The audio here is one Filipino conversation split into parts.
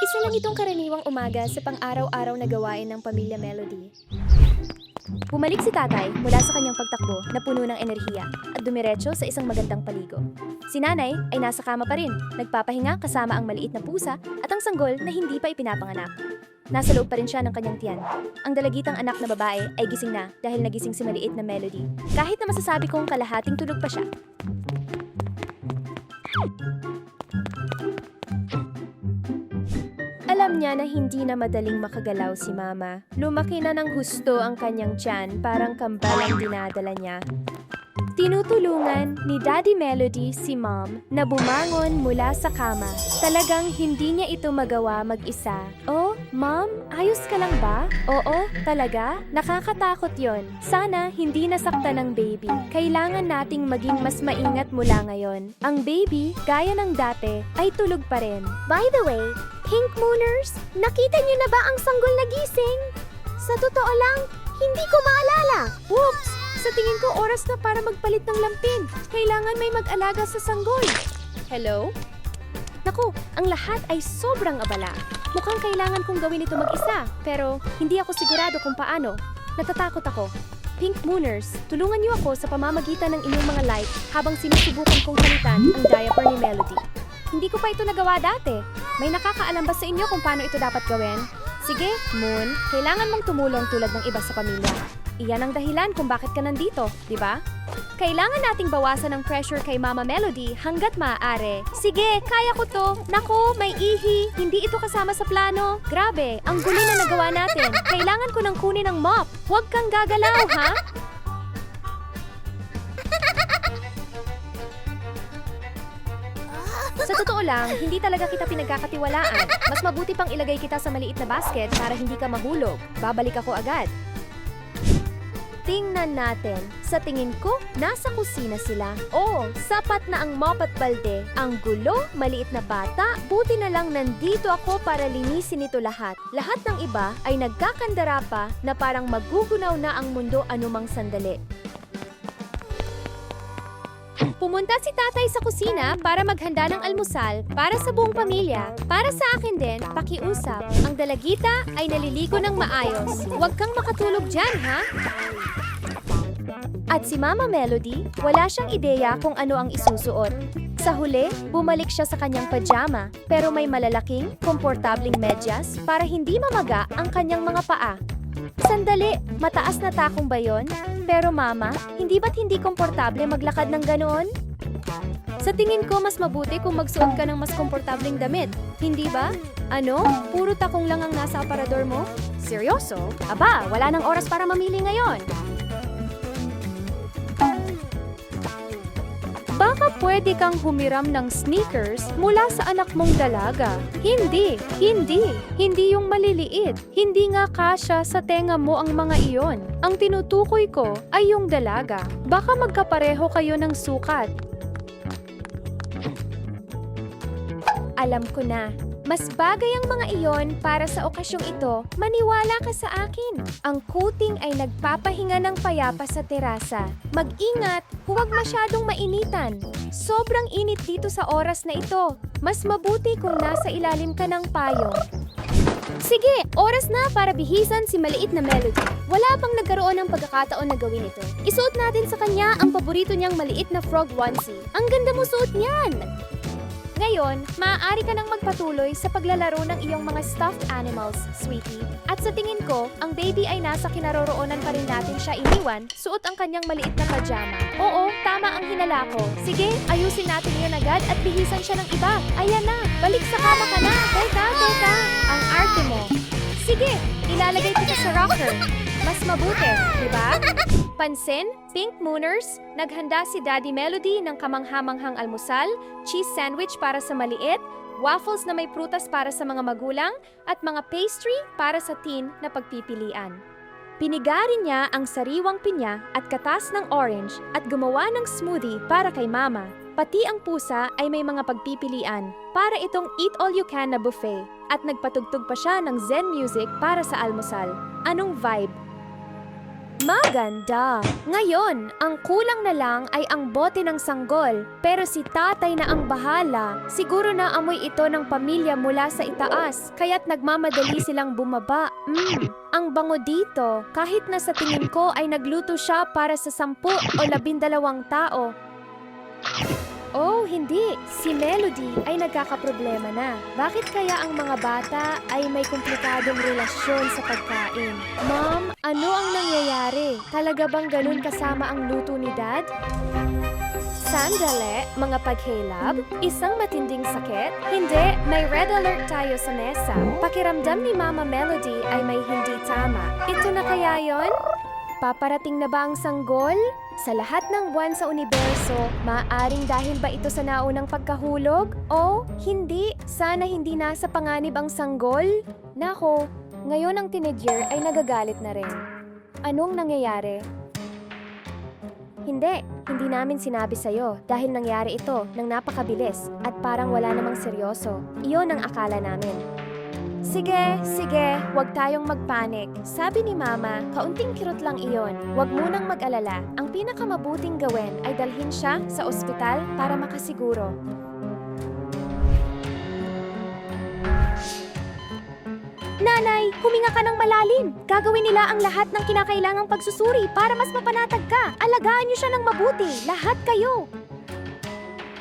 Isa lang itong karaniwang umaga sa pang-araw-araw na gawain ng pamilya Melody. Bumalik si tatay mula sa kanyang pagtakbo na puno ng enerhiya at dumiretso sa isang magandang paligo. Si nanay ay nasa kama pa rin, nagpapahinga kasama ang maliit na pusa at ang sanggol na hindi pa ipinapanganak. Nasa loob pa rin siya ng kanyang tiyan. Ang dalagitang anak na babae ay gising na dahil nagising si maliit na Melody. Kahit na masasabi kong kalahating tulog pa siya. Alam niya na hindi na madaling makagalaw si Mama. Lumaki na ng husto ang kanyang tiyan, parang kambal ang dinadala niya. Tinutulungan ni Daddy Melody si Mom na bumangon mula sa kama. Talagang hindi niya ito magawa mag-isa. Oh, Mom, ayos ka lang ba? Oo, talaga? Nakakatakot yon. Sana hindi nasaktan ng baby. Kailangan nating maging mas maingat mula ngayon. Ang baby, gaya ng dati, ay tulog pa rin. By the way, Pink Mooners, nakita niyo na ba ang sanggol na gising? Sa totoo lang, hindi ko maalala. Whoops! Sa tingin ko oras na para magpalit ng lampin. Kailangan may mag-alaga sa sanggol. Hello? Naku, ang lahat ay sobrang abala. Mukhang kailangan kong gawin ito mag-isa, pero hindi ako sigurado kung paano. Natatakot ako. Pink Mooners, tulungan niyo ako sa pamamagitan ng inyong mga light habang sinusubukan kong palitan ang diaper ni Melody. Hindi ko pa ito nagawa dati. May nakakaalam ba sa inyo kung paano ito dapat gawin? Sige, Moon, kailangan mong tumulong tulad ng iba sa pamilya. Iyan ang dahilan kung bakit ka nandito, di ba? Kailangan nating bawasan ang pressure kay Mama Melody hanggat maaari. Sige, kaya ko to. Nako, may ihi. Hindi ito kasama sa plano. Grabe, ang gulo na nagawa natin. Kailangan ko nang kunin ang mop. Huwag kang gagalaw, ha? Totoo lang, hindi talaga kita pinagkakatiwalaan. Mas mabuti pang ilagay kita sa maliit na basket para hindi ka mahulog. Babalik ako agad. Tingnan natin. Sa tingin ko, nasa kusina sila. Oo, sapat na ang mop at balde. Ang gulo, maliit na bata, buti na lang nandito ako para linisin ito lahat. Lahat ng iba ay nagkakandara pa na parang magugunaw na ang mundo anumang sandali. Pumunta si tatay sa kusina para maghanda ng almusal para sa buong pamilya. Para sa akin din, pakiusap. Ang dalagita ay naliligo ng maayos. Huwag kang makatulog dyan, ha? At si Mama Melody, wala siyang ideya kung ano ang isusuot. Sa huli, bumalik siya sa kanyang pajama, pero may malalaking, komportabling medyas para hindi mamaga ang kanyang mga paa. Sandali, mataas na takong ba yon? Pero mama, hindi ba't hindi komportable maglakad ng ganoon? Sa tingin ko, mas mabuti kung magsuot ka ng mas komportableng damit. Hindi ba? Ano? Puro takong lang ang nasa aparador mo? Seryoso? Aba, wala nang oras para mamili ngayon. Baka pwede kang humiram ng sneakers mula sa anak mong dalaga. Hindi, hindi, hindi yung maliliit. Hindi nga kasya sa tenga mo ang mga iyon. Ang tinutukoy ko ay yung dalaga. Baka magkapareho kayo ng sukat. Alam ko na. Mas bagay ang mga iyon para sa okasyong ito. Maniwala ka sa akin. Ang kuting ay nagpapahinga ng payapa sa terasa. Mag-ingat, huwag masyadong mainitan. Sobrang init dito sa oras na ito. Mas mabuti kung nasa ilalim ka ng payong. Sige, oras na para bihisan si maliit na Melody. Wala pang nagkaroon ng pagkakataon na gawin ito. Isuot natin sa kanya ang paborito niyang maliit na frog onesie. Ang ganda mo suot niyan! Ngayon, maaari ka nang magpatuloy sa paglalaro ng iyong mga stuffed animals, sweetie. At sa tingin ko, ang baby ay nasa kinaroroonan pa rin natin siya iniwan, suot ang kanyang maliit na pajama. Oo, tama ang hinala ko. Sige, ayusin natin yan agad at bihisan siya ng iba. Ayan na, balik sa kama ka na. Teka, teka, ang arte mo. Sige, ilalagay kita sa rocker. Mas mabuti, di ba? Pansin, Pink Mooners, naghanda si Daddy Melody ng kamanghamanghang almusal, cheese sandwich para sa maliit, waffles na may prutas para sa mga magulang, at mga pastry para sa teen na pagpipilian. Pinigari niya ang sariwang pinya at katas ng orange at gumawa ng smoothie para kay mama. Pati ang pusa ay may mga pagpipilian para itong eat all you can na buffet at nagpatugtog pa siya ng zen music para sa almusal. Anong vibe? Maganda! Ngayon, ang kulang na lang ay ang bote ng sanggol. Pero si tatay na ang bahala. Siguro na amoy ito ng pamilya mula sa itaas. Kaya't nagmamadali silang bumaba. Mm, ang bango dito. Kahit na sa tingin ko ay nagluto siya para sa sampu o labindalawang tao. Hindi. Si Melody ay nagkakaproblema na. Bakit kaya ang mga bata ay may komplikadong relasyon sa pagkain? Mom, ano ang nangyayari? Talaga bang ganun kasama ang luto ni Dad? Sandali, mga paghilab, isang matinding sakit? Hindi, may red alert tayo sa mesa. Pakiramdam ni Mama Melody ay may hindi tama. Ito na kaya yon? Paparating na ba ang sanggol? Sa lahat ng buwan sa universo, maaring dahil ba ito sa naunang pagkahulog? O hindi? Sana hindi nasa panganib ang sanggol? Nako, ngayon ang teenager ay nagagalit na rin. Anong nangyayari? Hindi, hindi namin sinabi sa'yo dahil nangyari ito ng napakabilis at parang wala namang seryoso. Iyon ang akala namin. Sige, sige, huwag tayong magpanik. Sabi ni Mama, kaunting kirot lang iyon. Huwag munang mag-alala. Ang pinakamabuting gawin ay dalhin siya sa ospital para makasiguro. Nanay, huminga ka ng malalim. Gagawin nila ang lahat ng kinakailangang pagsusuri para mas mapanatag ka. Alagaan niyo siya ng mabuti, lahat kayo.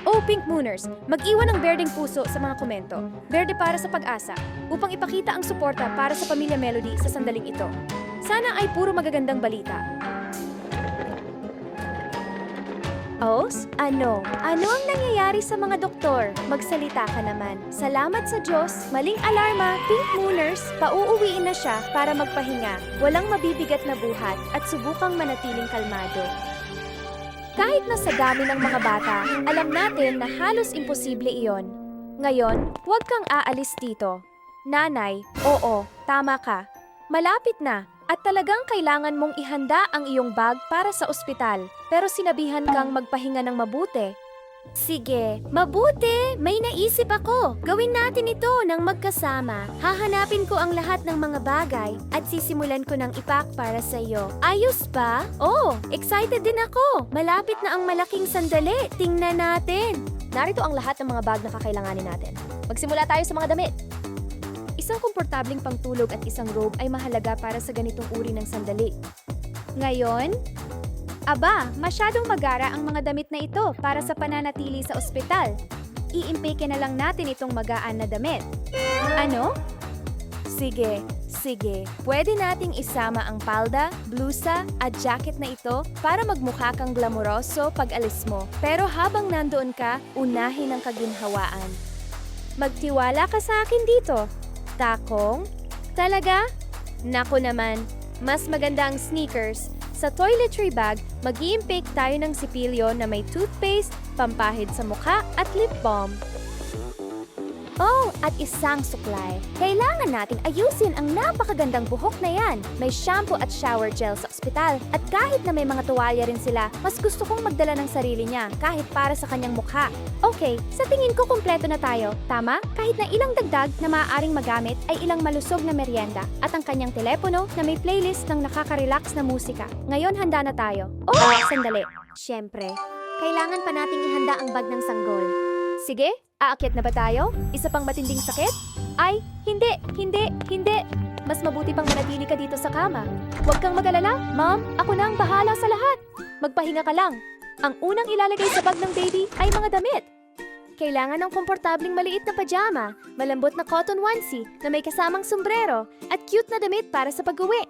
Oh, Pink Mooners, mag-iwan ng berdeng puso sa mga komento. Berde para sa pag-asa, upang ipakita ang suporta para sa Pamilya Melody sa sandaling ito. Sana ay puro magagandang balita. Os, ano? Ano ang nangyayari sa mga doktor? Magsalita ka naman. Salamat sa Diyos. Maling alarma, Pink Mooners. Pauuwiin na siya para magpahinga. Walang mabibigat na buhat at subukang manatiling kalmado. Kahit na sa dami ng mga bata, alam natin na halos imposible iyon. Ngayon, huwag kang aalis dito. Nanay, oo, tama ka. Malapit na at talagang kailangan mong ihanda ang iyong bag para sa ospital. Pero sinabihan kang magpahinga ng mabuti. Sige, mabuti! May naisip ako. Gawin natin ito ng magkasama. Hahanapin ko ang lahat ng mga bagay at sisimulan ko ng ipak para sa iyo. Ayos ba? Oh, excited din ako. Malapit na ang malaking sandali. Tingnan natin. Narito ang lahat ng mga bag na kakailanganin natin. Magsimula tayo sa mga damit. Isang komportabling pangtulog at isang robe ay mahalaga para sa ganitong uri ng sandali. Ngayon, Aba, masyadong magara ang mga damit na ito para sa pananatili sa ospital. Iimpake na lang natin itong magaan na damit. Ano? Sige, sige. Pwede nating isama ang palda, blusa at jacket na ito para magmukha kang glamoroso pag alis mo. Pero habang nandoon ka, unahin ang kaginhawaan. Magtiwala ka sa akin dito. Takong? Talaga? Nako naman, mas maganda ang sneakers. Sa toiletry bag, mag iimpake tayo ng sipilyo na may toothpaste, pampahid sa mukha at lip balm. Oh, at isang suklay. Kailangan natin ayusin ang napakagandang buhok na yan. May shampoo at shower gel sa ospital. At kahit na may mga tuwalya rin sila, mas gusto kong magdala ng sarili niya kahit para sa kanyang mukha. Okay, sa tingin ko kumpleto na tayo. Tama? Kahit na ilang dagdag na maaaring magamit ay ilang malusog na merienda at ang kanyang telepono na may playlist ng nakaka-relax na musika. Ngayon handa na tayo. Oh, sandali. Siyempre, kailangan pa nating ihanda ang bag ng sanggol. Sige, aakyat na ba tayo? Isa pang matinding sakit? Ay, hindi, hindi, hindi. Mas mabuti pang manatili ka dito sa kama. Huwag kang mag-alala, ma'am. Ako na ang bahala sa lahat. Magpahinga ka lang. Ang unang ilalagay sa bag ng baby ay mga damit. Kailangan ng komportabling maliit na pajama, malambot na cotton onesie na may kasamang sombrero, at cute na damit para sa pag-uwi.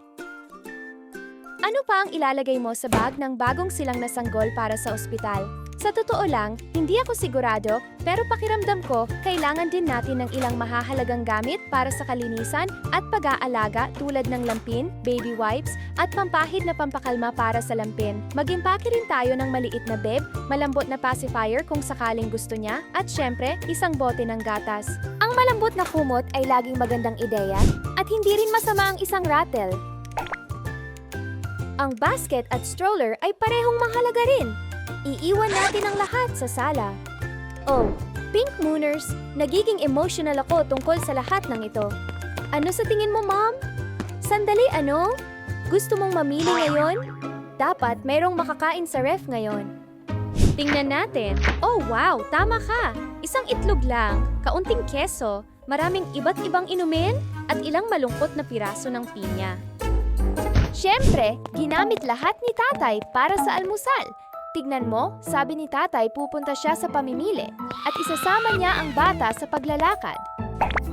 Ano pa ang ilalagay mo sa bag ng bagong silang na sanggol para sa ospital? Sa totoo lang, hindi ako sigurado, pero pakiramdam ko, kailangan din natin ng ilang mahahalagang gamit para sa kalinisan at pag-aalaga tulad ng lampin, baby wipes, at pampahid na pampakalma para sa lampin. Mag-impake rin tayo ng maliit na bib, malambot na pacifier kung sakaling gusto niya, at syempre, isang bote ng gatas. Ang malambot na kumot ay laging magandang ideya, at hindi rin masama ang isang rattle. Ang basket at stroller ay parehong mahalaga rin. Iiwan natin ang lahat sa sala. Oh, Pink Mooners, nagiging emotional ako tungkol sa lahat ng ito. Ano sa tingin mo, Mom? Sandali, ano? Gusto mong mamili ngayon? Dapat mayroong makakain sa ref ngayon. Tingnan natin. Oh wow, tama ka. Isang itlog lang, kaunting keso, maraming iba't ibang inumin, at ilang malungkot na piraso ng pinya. Siyempre, ginamit lahat ni tatay para sa almusal. Tignan mo, sabi ni tatay pupunta siya sa pamimili at isasama niya ang bata sa paglalakad.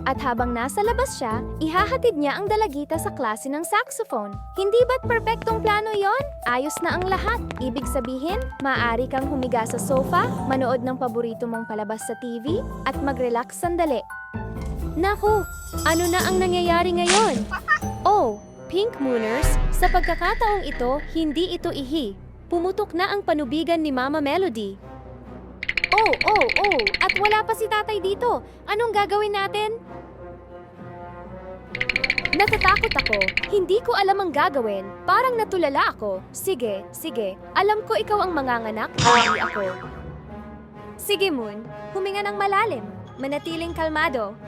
At habang nasa labas siya, ihahatid niya ang dalagita sa klase ng saxophone. Hindi ba't perpektong plano yon? Ayos na ang lahat. Ibig sabihin, maaari kang humiga sa sofa, manood ng paborito mong palabas sa TV, at mag-relax sandali. Naku, ano na ang nangyayari ngayon? Oh, Pink Mooners, sa pagkakataong ito, hindi ito ihi. Pumutok na ang panubigan ni Mama Melody. Oh, oh, oh, at wala pa si tatay dito. Anong gagawin natin? Natatakot ako. Hindi ko alam ang gagawin. Parang natulala ako. Sige, sige. Alam ko ikaw ang manganganak, hindi ako. Sige, Moon. Huminga ng malalim. Manatiling kalmado.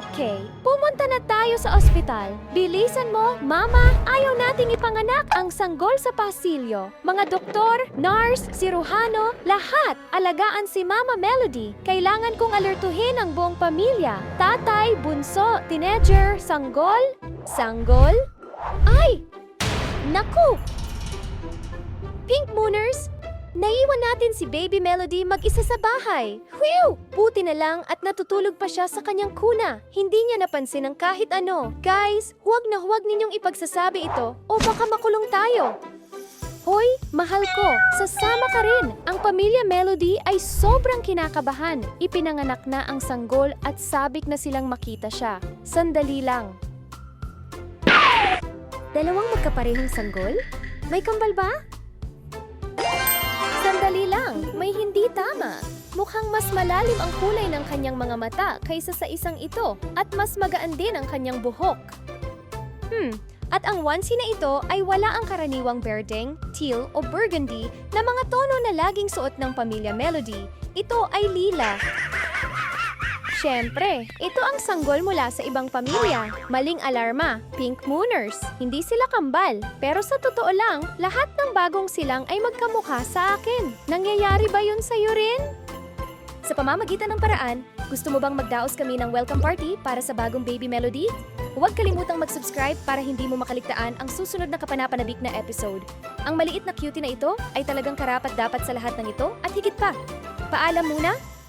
Okay, pumunta na tayo sa ospital. Bilisan mo, Mama, ayaw nating ipanganak ang sanggol sa pasilyo. Mga doktor, nurse, siruhano, lahat, alagaan si Mama Melody. Kailangan kong alertuhin ang buong pamilya. Tatay, bunso, teenager, sanggol, sanggol. Ay! Naku! Pink Mooners, Naiwan natin si Baby Melody mag-isa sa bahay. Whew! Buti na lang at natutulog pa siya sa kanyang kuna. Hindi niya napansin ang kahit ano. Guys, huwag na huwag ninyong ipagsasabi ito o baka makulong tayo. Hoy, mahal ko, sasama ka rin. Ang pamilya Melody ay sobrang kinakabahan. Ipinanganak na ang sanggol at sabik na silang makita siya. Sandali lang. Dalawang magkaparehong sanggol? May kambal ba? Sandali lang, may hindi tama. Mukhang mas malalim ang kulay ng kanyang mga mata kaysa sa isang ito at mas magaan din ang kanyang buhok. Hmm, at ang onesie na ito ay wala ang karaniwang berdeng, teal o burgundy na mga tono na laging suot ng pamilya Melody. Ito ay lila. Siyempre, ito ang sanggol mula sa ibang pamilya. Maling alarma, pink mooners. Hindi sila kambal. Pero sa totoo lang, lahat ng bagong silang ay magkamukha sa akin. Nangyayari ba yun sa'yo rin? Sa pamamagitan ng paraan, gusto mo bang magdaos kami ng welcome party para sa bagong baby melody? Huwag kalimutang mag-subscribe para hindi mo makaligtaan ang susunod na kapanapanabik na episode. Ang maliit na cutie na ito ay talagang karapat dapat sa lahat ng ito at higit pa. Paalam muna